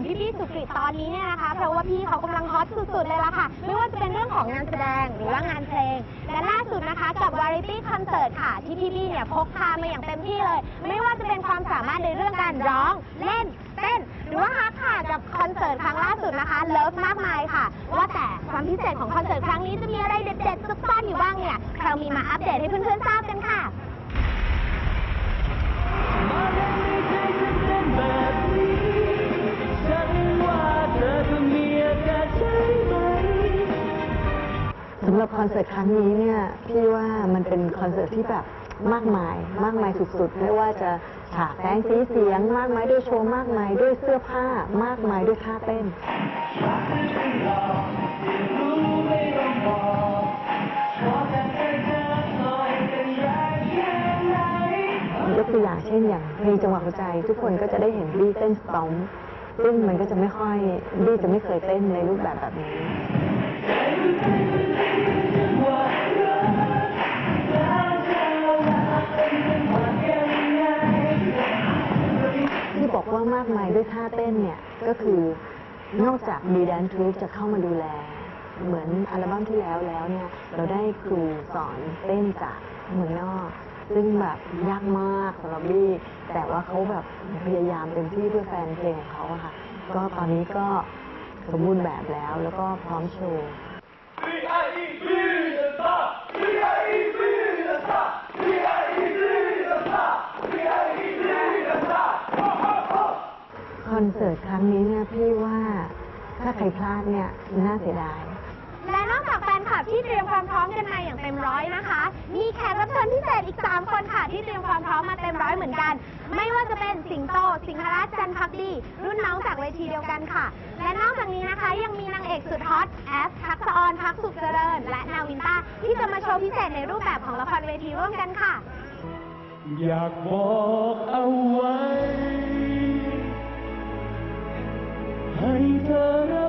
อนนี้เนี่ยนะคะ เพราะว่าพี่เขากำลังฮอตสุดๆเลยล่ะค่ะ ไม่ว่าจะเป็นเรื่องของงานแสดงหรือว่างานเพลง และล่าสุดนะคะกับวาไรตี้คอนเสิร์ตค่ะ ที่พี่บี้เนี่ยพกพามาอย่างเต็มที่เลย ไม่ว่าจะเป็นความสามารถในเรื่องการร้อง เล่น เต้น หรือว่าฮักค่ะกับคอนเสิร์ตครั้งล่าสุดนะคะเลิฟมากมายค่ะ ว่าแต่ความพิเศษของคอนเสิร์ตครั้งนี้จะมีอะไรเด็ดๆซุกซ่อนอยู่บ้างเนี่ยเรามีมาอัปเดตให้เพื่อนๆทราบกัน หรับคอนเสิร์ตครั้งนี้เนี่ยพี่ว่ามันเป็นคอนเสิร์ตที่แบบมากมาย มากมายสุดๆ ไม่ว่าจะฉากแสงสีเสียง มากมายด้วยโชว์มากมายด้วยเสื้อผ้ามากมายด้วยท่าเต้น ยกตัวอย่างเช่นอย่างเพลงจังหวะหัวใจ ทุกคนก็จะได้เห็นบี้เต้นสตอมซึ่งมันก็จะไม่ค่อยบี้จะไม่เคยเต้นในรูปแบบแบบนี้ ที่บอกว่ามากมายด้วยท่าเต้นเนี่ย ก็คือนอกจากดีแดนทรูปจะเข้ามาดูแล เหมือนอัลบั้มที่แล้วแล้วเนี่ย เราได้ครูสอนเต้นจากเมืองนอกซึ่งแบบยากมากสำหรับบี้แต่ว่าเขาแบบพยายามเต็มที่เพื่อแฟนเพลงของเขาอะค่ะ ก็ตอนนี้ก็ สมบูรณ์แบบแล้ว แล้วก็พร้อมโชว์คอนเสิร์ตครั้งนี้เนี่ยพี่ว่าถ้าใครพลาดเนี่ยน่าเสียดาย และนอกจากแฟนคลับที่เตรียมความพร้อมกันมาอย่างเต็มร้อยนะคะ มีแขกรับเชิญพิเศษอีก 3 คนค่ะที่เตรียมความพร้อมมาเต็มร้อยเหมือนกัน ไม่ว่าจะเป็นสิงโต สิงหราชจันพักดี รุ่นน้องจากเวทีเดียวกันค่ะ และนอกจากนี้นะคะยังมีนางเอกสุดฮอตแอฟทักษออนพักสุขเจริญ และนาวินต้าที่จะมาโชว์พิเศษในรูปแบบของละครเวทีร่วมกันค่ะ อยากบอกเอาไว้ ให้เธอ